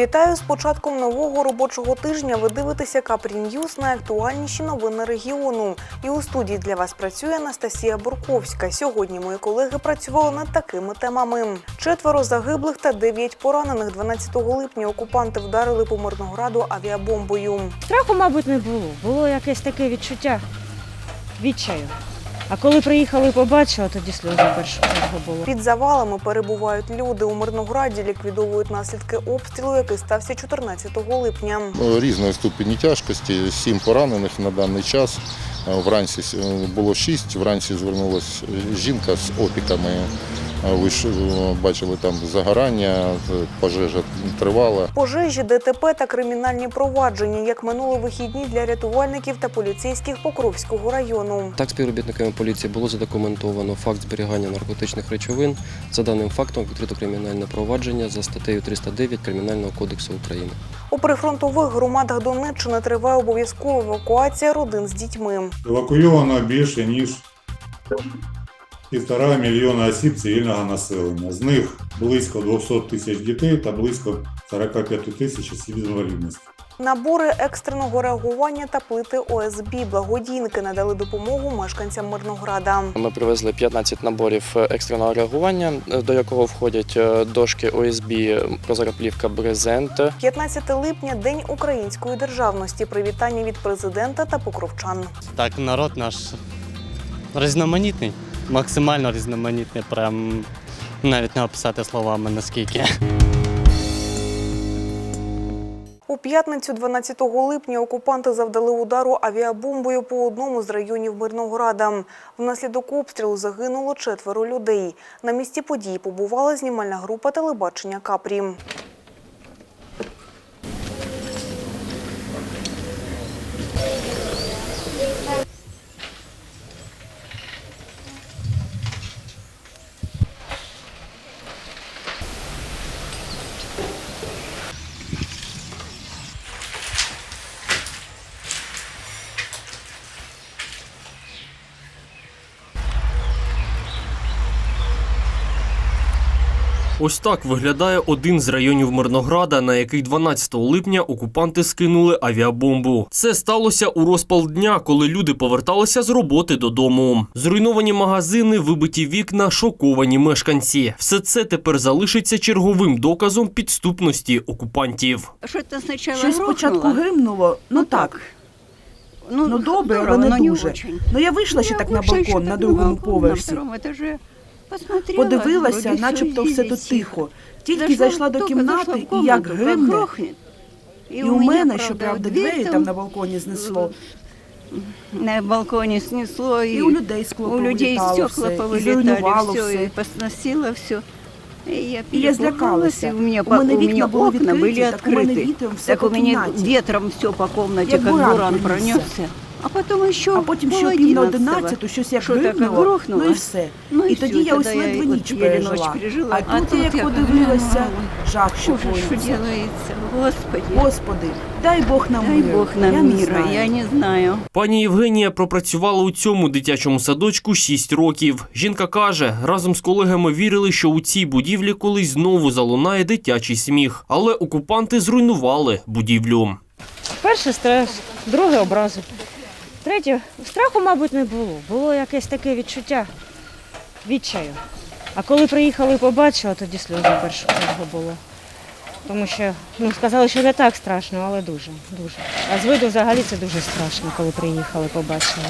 Вітаю з початком нового робочого тижня. Ви дивитеся Капрі Ньюз найактуальніші новини регіону. І у студії для вас працює Анастасія Бурковська. Сьогодні мої колеги працювали над такими темами: четверо загиблих та дев'ять поранених. 12 липня окупанти вдарили по Мирнограду авіабомбою. Страху, мабуть, не було. Було якесь таке відчуття відчаю. А коли приїхали і побачили, тоді сльози першого чергу було. Під завалами перебувають люди. У Мирнограді ліквідовують наслідки обстрілу, який стався 14 липня. різної ступені тяжкості, сім поранених на даний час. Вранці було шість, вранці звернулася жінка з опіками. Ви ж е, бачили там загорання, пожежа тривала. Пожежі, ДТП та кримінальні провадження, як минули вихідні для рятувальників та поліцейських Покровського району. Так, співробітниками поліції було задокументовано факт зберігання наркотичних речовин. За даним фактом відкрито кримінальне провадження за статтею 309 Кримінального кодексу України. У прифронтових громадах Донеччини триває обов'язкова евакуація родин з дітьми. Евакуйовано більше ніж півтора мільйона осіб цивільного населення. З них близько 200 тисяч дітей та близько 45 тисяч осіб з інвалідністю. Набори екстреного реагування та плити ОСБ. Благодійники надали допомогу мешканцям Мирнограда. Ми привезли 15 наборів екстреного реагування, до якого входять е, дошки ОСБ, прозороплівка брезент, 15 липня День української державності. Привітання від президента та покровчан. Так, народ наш різноманітний, максимально різноманітний, прям навіть не описати словами наскільки. У п'ятницю, 12 липня, окупанти завдали удару авіабомбою по одному з районів Мирнограда. Внаслідок обстрілу загинуло четверо людей. На місці події побувала знімальна група телебачення Капрі. Ось так виглядає один з районів Мирнограда, на який 12 липня окупанти скинули авіабомбу. Це сталося у розпал дня, коли люди поверталися з роботи додому. Зруйновані магазини, вибиті вікна, шоковані мешканці. Все це тепер залишиться черговим доказом підступності окупантів. Что-то сначала Щось спочатку гримнуло, ну так. Ну, Ну добре, але не дуже. Ну я вийшла ще так на балкон, на другому поверсі. На втором этаже. Посмотрела, Подивилася, вроде начебто всё все тут здесь тихо. Тільки Зашла, зайшла до только зашла кімнати, в і як комнату, гримне. грохнет. І у меня, мене, щоправда, двері там на балконі знесло. на балконе снесло, І и, у людей скло у людей повилітало стекла все, і повылетали, зруйнувало все, все. и посносило все. И я І я перепугалась, злякалася. и у меня, У по- мене у меня вікна були окна были відкриті, так у мене открыты. вітром все Так по у меня кімнаті. ветром все по комнате, Як как буран буран пронісся. пронесся. А потом еще А потім ще о пів на одинадцяту щось як Що грохнуло? ну і все. Ну І всё, тоді я ось ледве ніч пережила. пережила. А тут я як подивилася, жах, що коїться. Господи, Господи, дай Бог нам дай миру. Бог я нам не мира, я не знаю. Пані Євгенія пропрацювала у цьому дитячому садочку 6 років. Жінка каже, разом з колегами вірили, що у цій будівлі колись знову залунає дитячий сміх, але окупанти зруйнували будівлю. Перший стрес, другий образи. Третє, страху, мабуть, не було. Було якесь таке відчуття відчаю. А коли приїхали і побачили, тоді сльози першого чергу було. Тому що ну, сказали, що не так страшно, але дуже, дуже. А з виду взагалі це дуже страшно, коли приїхали, побачили.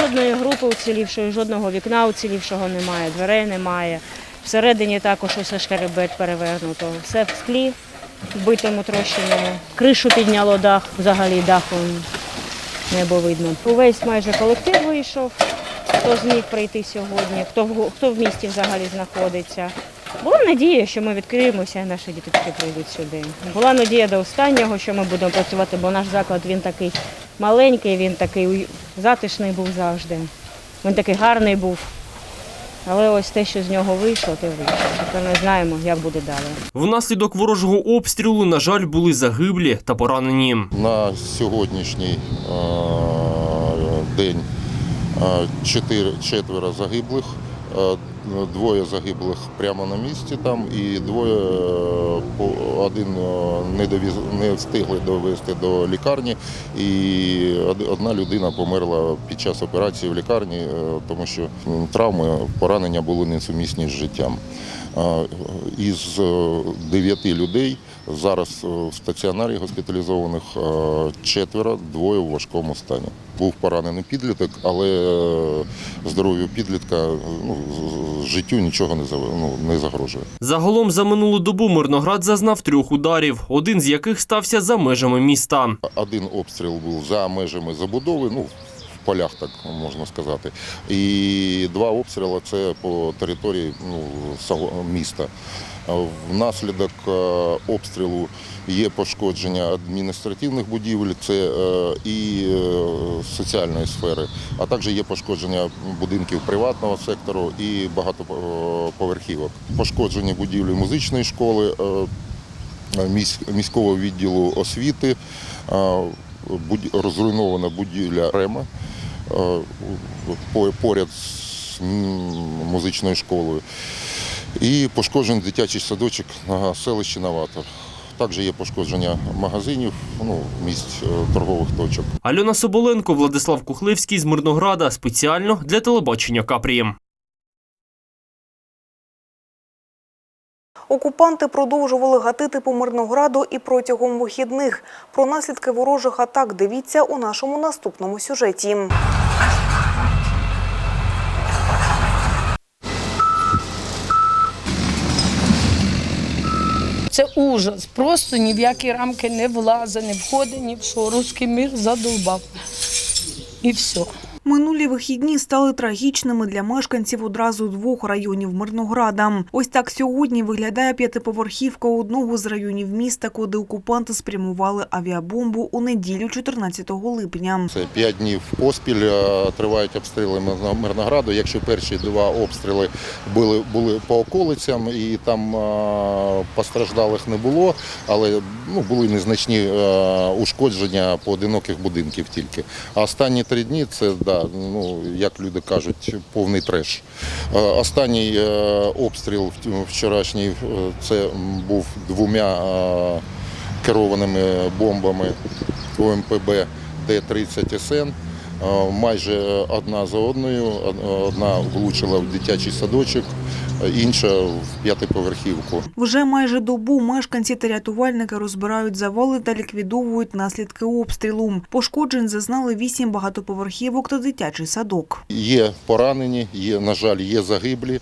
Жодної групи уцілівшої, жодного вікна уцілівшого немає, дверей немає. Всередині також усе шкереберть перевернуто. Все в склі, вбитому трощеному. Кришу підняло дах, взагалі даху небо видно. Увесь майже колектив вийшов, хто зміг прийти сьогодні, хто в, хто в місті взагалі знаходиться. Була надія, що ми відкриємося і наші діточки прийдуть сюди. Була надія до останнього, що ми будемо працювати, бо наш заклад він такий маленький, він такий затишний був завжди. Він такий гарний був. Але ось те, що з нього вийшло, те вийшло. Тепер ми знаємо, як буде далі. Внаслідок ворожого обстрілу, на жаль, були загиблі та поранені. На сьогоднішній е, день е, чотири, четверо загиблих, е, двоє загиблих прямо на місці там, і двоє е, один е, не довіз не встигли довести до лікарні, і одна людина померла під час операції в лікарні, е, тому що травми, поранення були несумісні з життям. Із дев'яти людей зараз е, в стаціонарі госпіталізованих е, четверо, двоє в важкому стані. Був поранений підліток, але е, здоров'ю підлітка ну, життю нічого не ну, не загрожує. Загалом за минулу добу Мирноград зазнав трьох ударів, один з яких стався за межами міста. Один обстріл був за межами забудови, ну в полях, так можна сказати. І два обстріли це по території ну, міста. Внаслідок е, обстрілу є пошкодження адміністративних будівель, це е, і е, соціальної сфери, а також є пошкодження будинків приватного сектору і багатоповерхівок. Пошкоджені будівлі музичної школи. міського відділу освіти, розруйнована будівля Рема поряд з музичною школою. І пошкоджений дитячий садочок на селищі Новатор. Також є пошкодження магазинів, ну, місць е, торгових точок. Альона Соболенко, Владислав Кухлевський з Мирнограда спеціально для телебачення Капрі. Окупанти продовжували гатити по Мирнограду і протягом вихідних. Про наслідки ворожих атак дивіться у нашому наступному сюжеті. Це ужас. Просто ні в які рамки не влазить, не входить, ні в що. Руський мір задовбав. І все. Минулі вихідні стали трагічними для мешканців одразу двох районів Мирнограда. Ось так сьогодні виглядає п'ятиповерхівка одного з районів міста, куди окупанти спрямували авіабомбу у неділю 14 липня. Це п'ять днів поспіль е, тривають обстріли Мирно- Мирнограду. Якщо перші два обстріли були, були по околицям і там е, постраждалих не було, але ну, були незначні е, ушкодження поодиноких будинків тільки. А останні три дні це да, ну, як люди кажуть, повний треш. Е, Останній е, обстріл вчорашній е, це був двома керованими бомбами ОМПБ Д-30 СН. Е, Майже одна за одною. Одна влучила в дитячий садочок, інша в п'ятиповерхівку. Вже майже добу мешканці та рятувальники розбирають завали та ліквідовують наслідки обстрілу. Пошкоджень зазнали вісім багатоповерхівок та дитячий садок. Є поранені, є, на жаль, є загиблі,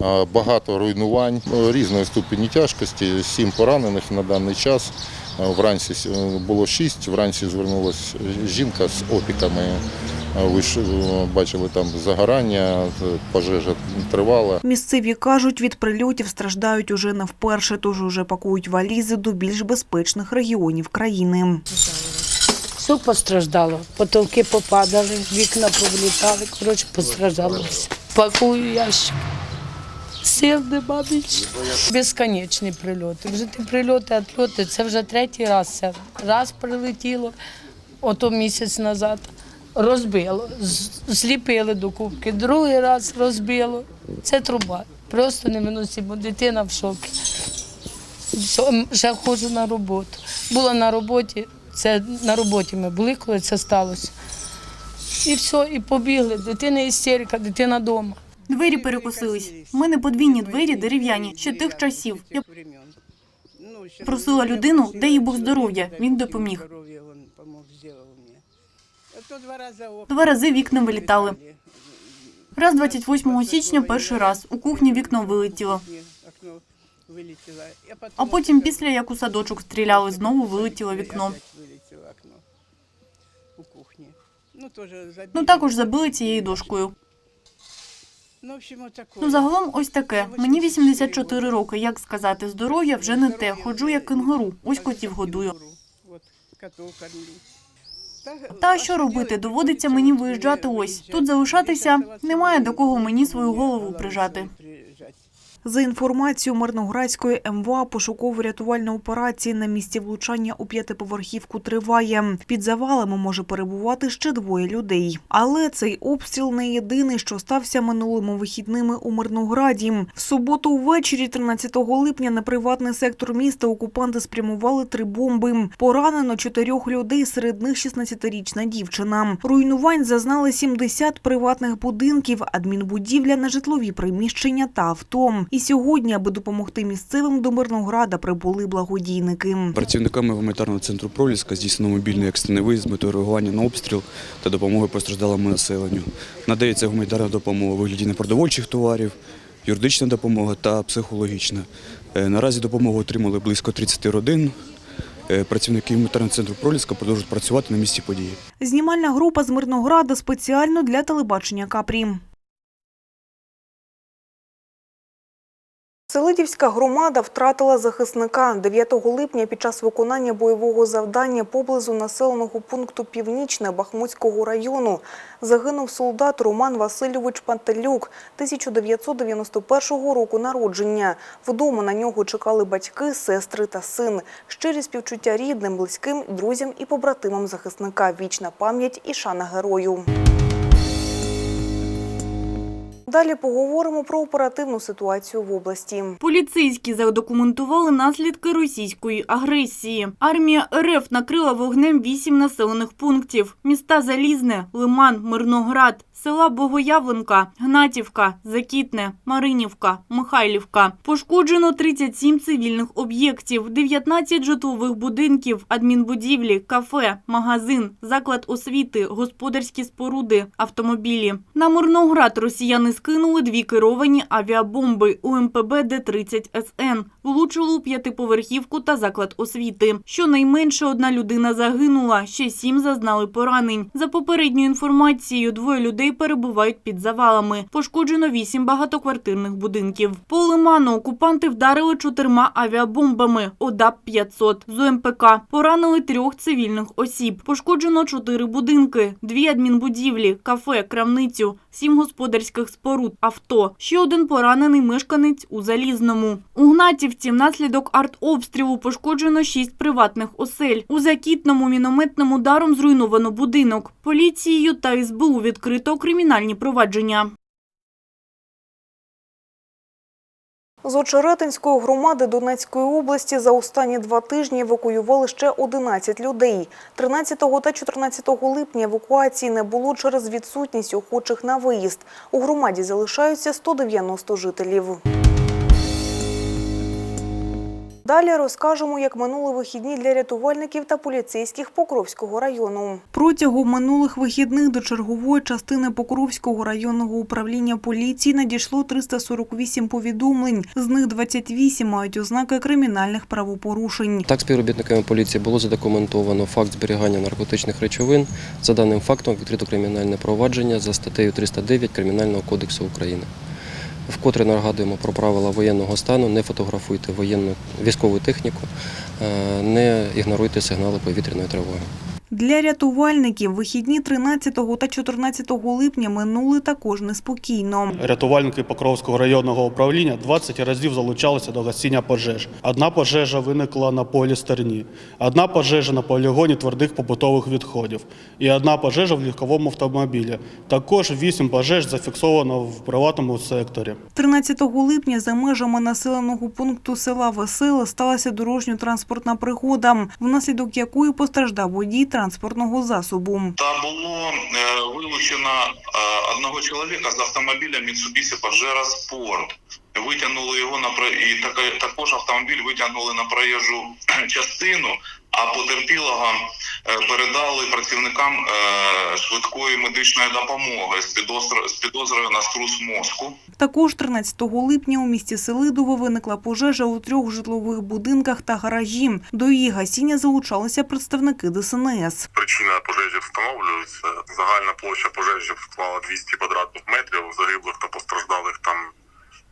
е, багато руйнувань е, різної ступені тяжкості. Сім поранених на даний час. Е, Вранці с- е, було шість, вранці звернулася жінка з опіками. Е, Ви ж бачили там загорання, пожежа тривала. Місцеві кажуть, від прильотів страждають уже не вперше, тож уже пакують валізи до більш безпечних регіонів країни. Все постраждало. Потолки попадали, вікна повлітали. Коротше, постраждало. Пакую ящик. Сил нема більше. Безконечні прильоти. Вже ті прильоти, отльоти, це вже третій раз. Це раз прилетіло, ото місяць назад. Розбило, зліпили до кубки, другий раз розбило. Це труба. Просто невиносимо. Дитина в шокі. Ще ходжу на роботу. Була на роботі, це на роботі ми були, коли це сталося. І все, і побігли. Дитина істерика, дитина вдома. Двері перекосились. У мене подвійні двері дерев'яні, ще тих часів. Я просила людину, де їй Бог здоров'я. Він допоміг. Два рази вікна вилітали. Раз 28 січня перший раз. У кухні вікно вилетіло. А потім, після як у садочок стріляли, знову вилетіло вікно. Ну також забили цією дошкою. Ну, загалом ось таке. Мені 84 роки. Як сказати, здоров'я вже не те. Ходжу як кенгуру. Ось котів годую. Та що робити? Доводиться мені виїжджати ось. Тут залишатися немає до кого мені свою голову прижати. За інформацією Мирноградської МВА, пошуково-рятувальна операція на місці влучання у п'ятиповерхівку триває. Під завалами може перебувати ще двоє людей. Але цей обстріл не єдиний, що стався минулими вихідними у Мирнограді. В суботу ввечері, 13 липня, на приватний сектор міста окупанти спрямували три бомби. Поранено чотирьох людей, серед них 16-річна дівчина. Руйнувань зазнали 70 приватних будинків, адмінбудівля, нежитлові приміщення та авто. І сьогодні, аби допомогти місцевим до Мирнограда, прибули благодійники. Працівниками гуманітарного центру Проліска здійснено мобільний екстрений виїзд з метою реагування на обстріл та допомоги постраждалому населенню. Надається гуманітарна допомога у вигляді непродовольчих товарів, юридична допомога та психологічна. Е, Наразі допомогу отримали близько 30 родин. Е, Працівники гуманітарного центру Проліска продовжують працювати на місці події. Знімальна група з Мирнограда спеціально для телебачення Капрі. Селидівська громада втратила захисника 9 липня під час виконання бойового завдання поблизу населеного пункту Північне Бахмутського району. Загинув солдат Роман Васильович Пантелюк 1991 року народження. Вдома на нього чекали батьки, сестри та син. Щирі співчуття рідним, близьким, друзям і побратимам захисника. Вічна пам'ять і шана герою. Далі поговоримо про оперативну ситуацію в області. Поліцейські задокументували наслідки російської агресії. Армія РФ накрила вогнем вісім населених пунктів: міста Залізне, Лиман, Мирноград, села Богоявленка, Гнатівка, Закітне, Маринівка, Михайлівка. Пошкоджено 37 цивільних об'єктів, 19 житлових будинків, адмінбудівлі, кафе, магазин, заклад освіти, господарські споруди, автомобілі. На Мирноград росіяни скинули дві керовані авіабомби УМПБ Д-30 СН. Влучили у п'ятиповерхівку та заклад освіти. Щонайменше одна людина загинула, ще сім зазнали поранень. За попередньою інформацією, двоє людей перебувають під завалами. Пошкоджено вісім багатоквартирних будинків. По Лиману окупанти вдарили чотирма авіабомбами ОДАП-500 з УМПК. Поранили трьох цивільних осіб. Пошкоджено чотири будинки, дві адмінбудівлі, кафе, крамницю, сім господарських споруд, авто. Ще один поранений мешканець у Залізному. У Гнатівці внаслідок артобстрілу пошкоджено шість приватних осель. У Закітному мінометним ударом зруйновано будинок. Поліцією та СБУ відкрито кримінальні провадження. З Очеретинської громади Донецької області за останні два тижні евакуювали ще 11 людей. 13 та 14 липня евакуації не було через відсутність охочих на виїзд. У громаді залишаються 190 жителів. Далі розкажемо, як минули вихідні для рятувальників та поліцейських Покровського району. Протягом минулих вихідних до чергової частини Покровського районного управління поліції надійшло 348 повідомлень. З них 28 мають ознаки кримінальних правопорушень. Так, співробітниками поліції було задокументовано факт зберігання наркотичних речовин. За даним фактом відкрито кримінальне провадження за статтею 309 Кримінального кодексу України. Вкотре нагадуємо про правила воєнного стану, не фотографуйте воєнну військову техніку, е, не ігноруйте сигнали повітряної тривоги. Для рятувальників вихідні 13 та 14 липня минули також неспокійно. Рятувальники Покровського районного управління 20 разів залучалися до гасіння пожеж. Одна пожежа виникла на полі стерні, одна пожежа на полігоні твердих побутових відходів і одна пожежа в легковому автомобілі. Також вісім пожеж зафіксовано в приватному секторі. 13 липня за межами населеного пункту села Веселе сталася дорожньо-транспортна пригода, внаслідок якої постраждав водій транспортного засобу. Та було е, вилучено е, одного чоловіка з автомобіля Mitsubishi Pajero Sport. Витягнули його на і також автомобіль витягнули на проїжджу частину, а потерпілого е, передали працівникам е, швидкої медичної допомоги з підозр- з підозрою на струс мозку. Також 13 липня у місті Селидово виникла пожежа у трьох житлових будинках та гаражі. До її гасіння залучалися представники ДСНС. Причина пожежі встановлюється. Загальна площа пожежі склала 200 квадратних метрів. Загиблих та постраждалих там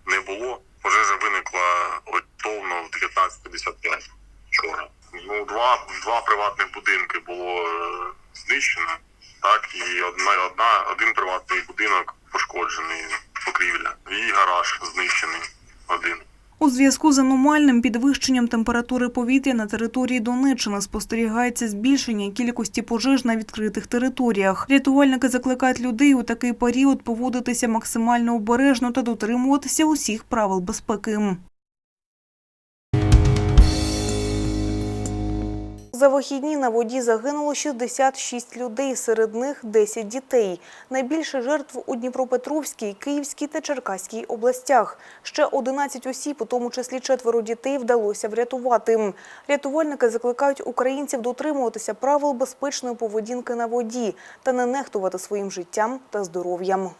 не було. Пожежа виникла орієнтовно в 19.55 вчора. Ну, два, два приватних будинки було е, знищено, так, і одна, одна, один приватний будинок пошкоджений покрівля. І гараж знищений. один. У зв'язку з аномальним підвищенням температури повітря на території Донеччини спостерігається збільшення кількості пожеж на відкритих територіях. Рятувальники закликають людей у такий період поводитися максимально обережно та дотримуватися усіх правил безпеки. За вихідні на воді загинуло 66 людей, серед них 10 дітей. Найбільше жертв у Дніпропетровській, Київській та Черкаській областях. Ще 11 осіб, у тому числі четверо дітей, вдалося врятувати. Рятувальники закликають українців дотримуватися правил безпечної поведінки на воді та не нехтувати своїм життям та здоров'ям.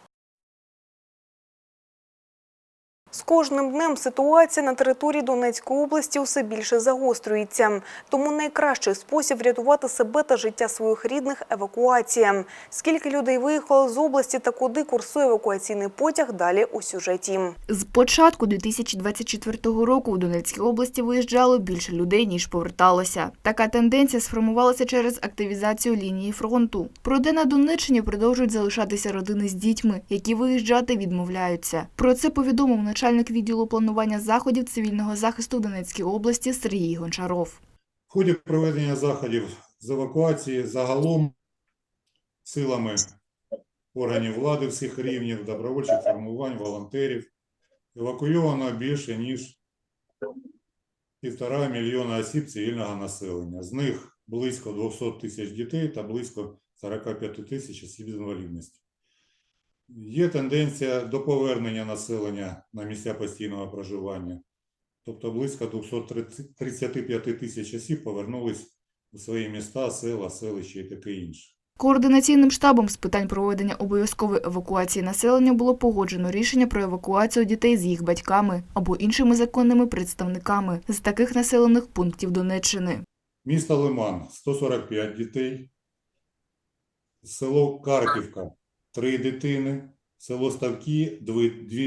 З кожним днем ситуація на території Донецької області усе більше загострюється. Тому найкращий спосіб врятувати себе та життя своїх рідних – евакуація. Скільки людей виїхало з області та куди курсує евакуаційний потяг – далі у сюжеті. З початку 2024 року у Донецькій області виїжджало більше людей, ніж поверталося. Така тенденція сформувалася через активізацію лінії фронту. Проте на Донеччині продовжують залишатися родини з дітьми, які виїжджати відмовляються. Про це повідомив начальник відділу планування заходів цивільного захисту Донецькій області Сергій Гончаров. В ході проведення заходів з евакуації загалом силами органів влади всіх рівнів, добровольчих формувань, волонтерів евакуйовано більше ніж півтора мільйона осіб цивільного населення. З них близько 200 тисяч дітей та близько 45 тисяч осіб з інвалідністю. Є тенденція до повернення населення на місця постійного проживання. Тобто близько 235 тисяч осіб повернулись у свої міста, села, селища і таке інше. Координаційним штабом з питань проведення обов'язкової евакуації населення було погоджено рішення про евакуацію дітей з їх батьками або іншими законними представниками з таких населених пунктів Донеччини. Місто Лиман 145 дітей, село Карпівка 3 дитини, село Ставки 2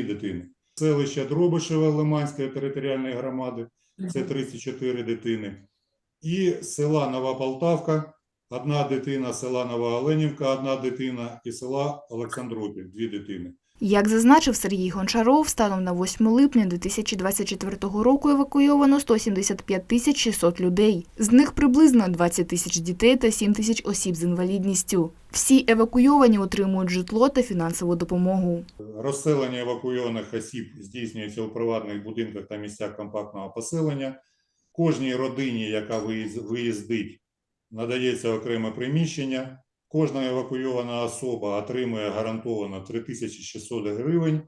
дитини. Селище Дробишева Лиманської територіальної громади це 34 дитини. І села Нова Полтавка одна дитина, села Нова Оленівка одна дитина і села Олександропіль дві дитини. Як зазначив Сергій Гончаров, станом на 8 липня 2024 року евакуйовано 175 тисяч 600 людей. З них приблизно 20 тисяч дітей та 7 тисяч осіб з інвалідністю. Всі евакуйовані отримують житло та фінансову допомогу. Розселення евакуйованих осіб здійснюється у приватних будинках та місцях компактного поселення. Кожній родині, яка виїз- виїздить, надається окреме приміщення. Кожна евакуйована особа отримує гарантовано 3600 гривень,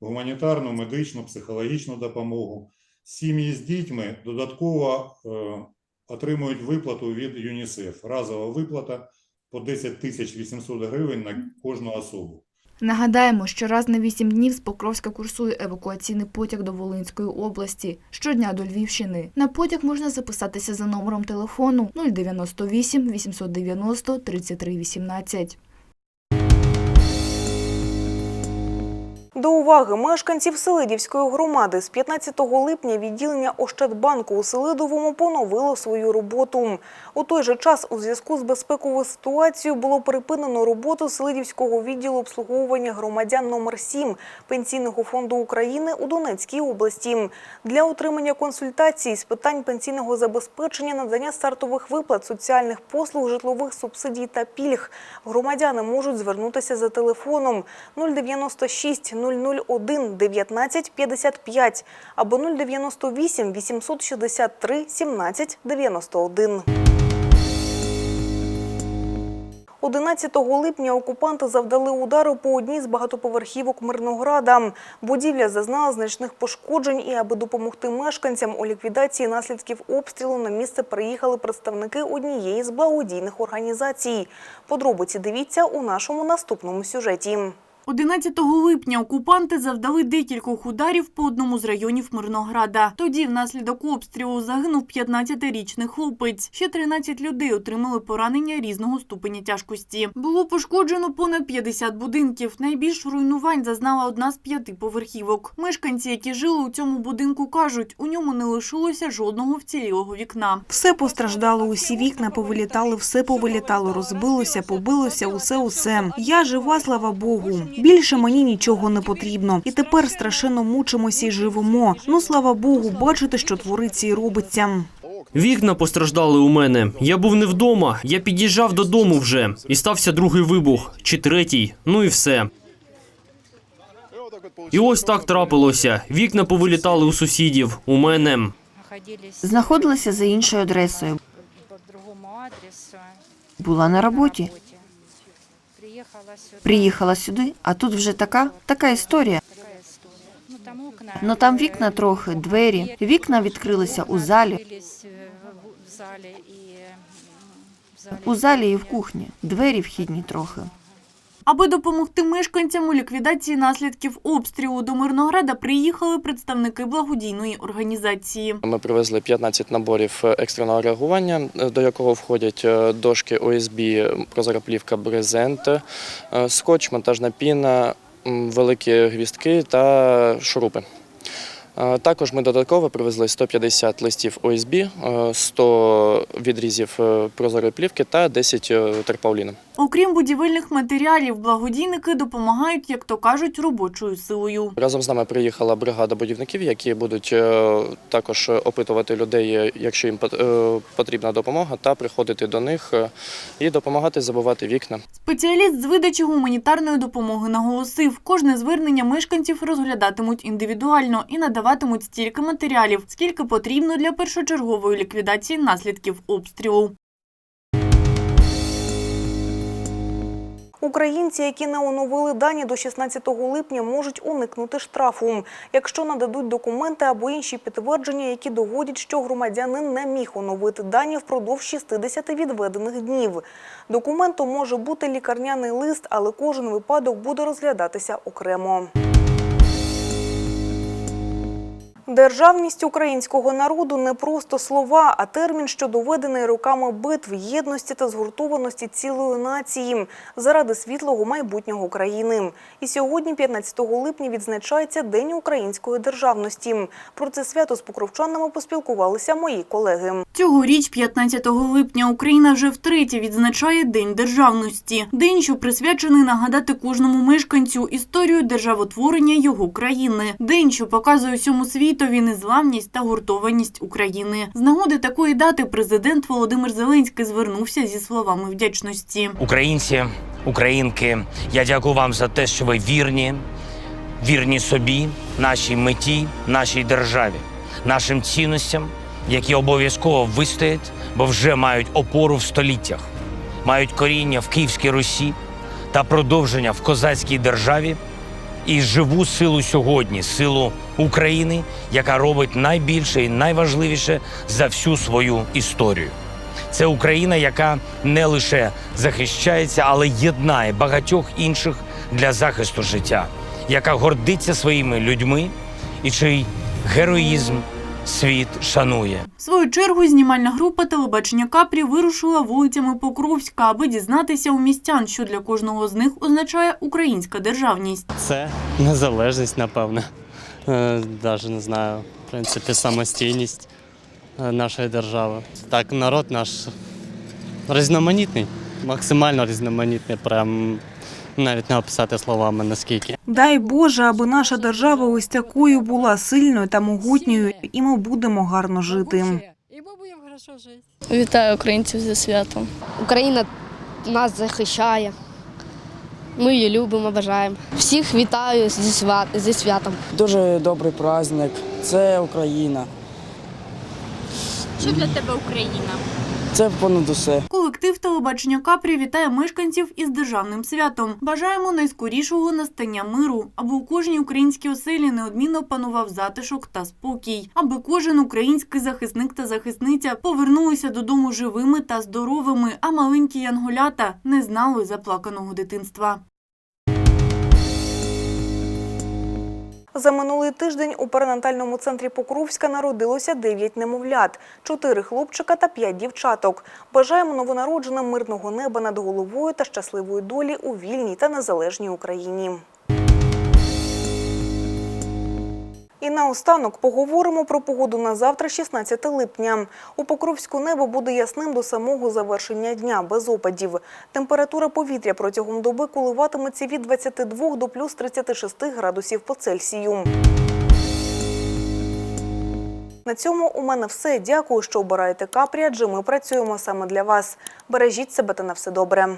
гуманітарну, медичну, психологічну допомогу. Сім'ї з дітьми додатково е, отримують виплату від ЮНІСЕФ. Разова виплата по 10 тисяч 800 гривень на кожну особу. Нагадаємо, що раз на 8 днів з Покровська курсує евакуаційний потяг до Волинської області, щодня до Львівщини. На потяг можна записатися за номером телефону 098 890 33 18. До уваги мешканців Селидівської громади з 15 липня відділення Ощадбанку у Селидовому поновило свою роботу. У той же час у зв'язку з безпековою ситуацією було припинено роботу Селидівського відділу обслуговування громадян номер 7 Пенсійного фонду України у Донецькій області. Для отримання консультацій з питань пенсійного забезпечення, надання стартових виплат, соціальних послуг, житлових субсидій та пільг громадяни можуть звернутися за телефоном 096 001 19 55 або 098 863 17 91. 11 липня окупанти завдали удару по одній з багатоповерхівок Мирнограда. Будівля зазнала значних пошкоджень і аби допомогти мешканцям у ліквідації наслідків обстрілу на місце приїхали представники однієї з благодійних організацій. Подробиці дивіться у нашому наступному сюжеті. 11 липня окупанти завдали декількох ударів по одному з районів Мирнограда. Тоді внаслідок обстрілу загинув 15-річний хлопець. Ще 13 людей отримали поранення різного ступеня тяжкості. Було пошкоджено понад 50 будинків. Найбільш руйнувань зазнала одна з п'яти поверхівок. Мешканці, які жили у цьому будинку, кажуть, у ньому не лишилося жодного вцілілого вікна. Все постраждало, усі вікна повилітали, все повилітало, розбилося, побилося, усе-усе. Я жива, слава Богу. Більше мені нічого не потрібно. І тепер страшенно мучимося і живемо. Ну слава Богу, бачите, що твориться і робиться. Вікна постраждали у мене. Я був не вдома. Я під'їжджав додому вже. І стався другий вибух, чи третій. Ну і все. І ось так трапилося. Вікна повилітали у сусідів. У мене. Знаходилася за іншою адресою. Була на роботі. Приїхала сюди, а тут вже така, така історія. Ну там вікна трохи, двері. Вікна відкрилися у залі, у залі і в кухні. Двері вхідні трохи. Аби допомогти мешканцям у ліквідації наслідків обстрілу до Мирнограда приїхали представники благодійної організації. Ми привезли 15 наборів екстреного реагування, до якого входять е, дошки ОСБ, прозороплівка брезент, е, скотч, монтажна піна, великі гвіздки та шурупи. Е, Також ми додатково привезли 150 листів ОСБ, е, 100 відрізів е, прозорої плівки та 10 е, терпауліна. Окрім будівельних матеріалів, благодійники допомагають, як то кажуть, робочою силою. Разом з нами приїхала бригада будівників, які будуть е, також опитувати людей, е, якщо їм пот- е, потрібна допомога, та приходити до них е, і допомагати забивати вікна. Спеціаліст з видачі гуманітарної допомоги наголосив, кожне звернення мешканців розглядатимуть індивідуально і надаватимуть стільки матеріалів, скільки потрібно для першочергової ліквідації наслідків обстрілу. Українці, які не оновили дані до 16 липня, можуть уникнути штрафу, якщо нададуть документи або інші підтвердження, які доводять, що громадянин не міг оновити дані впродовж 60 відведених днів. Документом може бути лікарняний лист, але кожен випадок буде розглядатися окремо. Державність українського народу не просто слова, а термін, що доведений роками битв, єдності та згуртованості цілої нації заради світлого майбутнього країни. І сьогодні, 15 липня, відзначається День української державності. Про це свято з покровчанами поспілкувалися мої колеги. Цьогоріч, 15 липня, Україна вже втретє відзначає День державності. День, що присвячений нагадати кожному мешканцю історію державотворення його країни. День, що показує всьому світові незламність та гуртованість України. З нагоди такої дати президент Володимир Зеленський звернувся зі словами вдячності. Українці, українки, я дякую вам за те, що ви вірні, вірні собі, нашій меті, нашій державі, нашим цінностям, які обов'язково вистоять, бо вже мають опору в століттях, мають коріння в Київській Русі та продовження в козацькій державі і живу силу сьогодні, силу України, яка робить найбільше і найважливіше за всю свою історію. Це Україна, яка не лише захищається, але єднає багатьох інших для захисту життя, яка гордиться своїми людьми і чий героїзм світ шанує. В свою чергу знімальна група телебачення Капрі вирушила вулицями Покровська, аби дізнатися у містян, що для кожного з них означає українська державність. Це незалежність, напевне. Е, Даже не знаю, в принципі, самостійність е, нашої держави. Так, народ наш різноманітний, максимально різноманітний, прям навіть не описати словами наскільки. Дай Боже, аби наша держава ось такою була сильною та могутньою, і ми будемо гарно жити. Вітаю українців зі святом. Україна нас захищає. Ми її любимо, бажаємо. Всіх вітаю зі, свят, зі святом. Дуже добрий праздник. Це Україна. Що для тебе Україна? Це понад усе. Колектив телебачення Капрі вітає мешканців із державним святом. Бажаємо найскорішого настання миру, аби у кожній українській оселі неодмінно панував затишок та спокій, аби кожен український захисник та захисниця повернулися додому живими та здоровими, а маленькі янголята не знали заплаканого дитинства. За минулий тиждень у перинатальному центрі Покровська народилося 9 немовлят, 4 хлопчика та 5 дівчаток. Бажаємо новонародженим мирного неба над головою та щасливої долі у вільній та незалежній Україні. І наостанок поговоримо про погоду на завтра, 16 липня. У Покровську небо буде ясним до самого завершення дня, без опадів. Температура повітря протягом доби коливатиметься від 22 до плюс 36 градусів по Цельсію. На цьому у мене все. Дякую, що обираєте капрі, адже ми працюємо саме для вас. Бережіть себе та на все добре.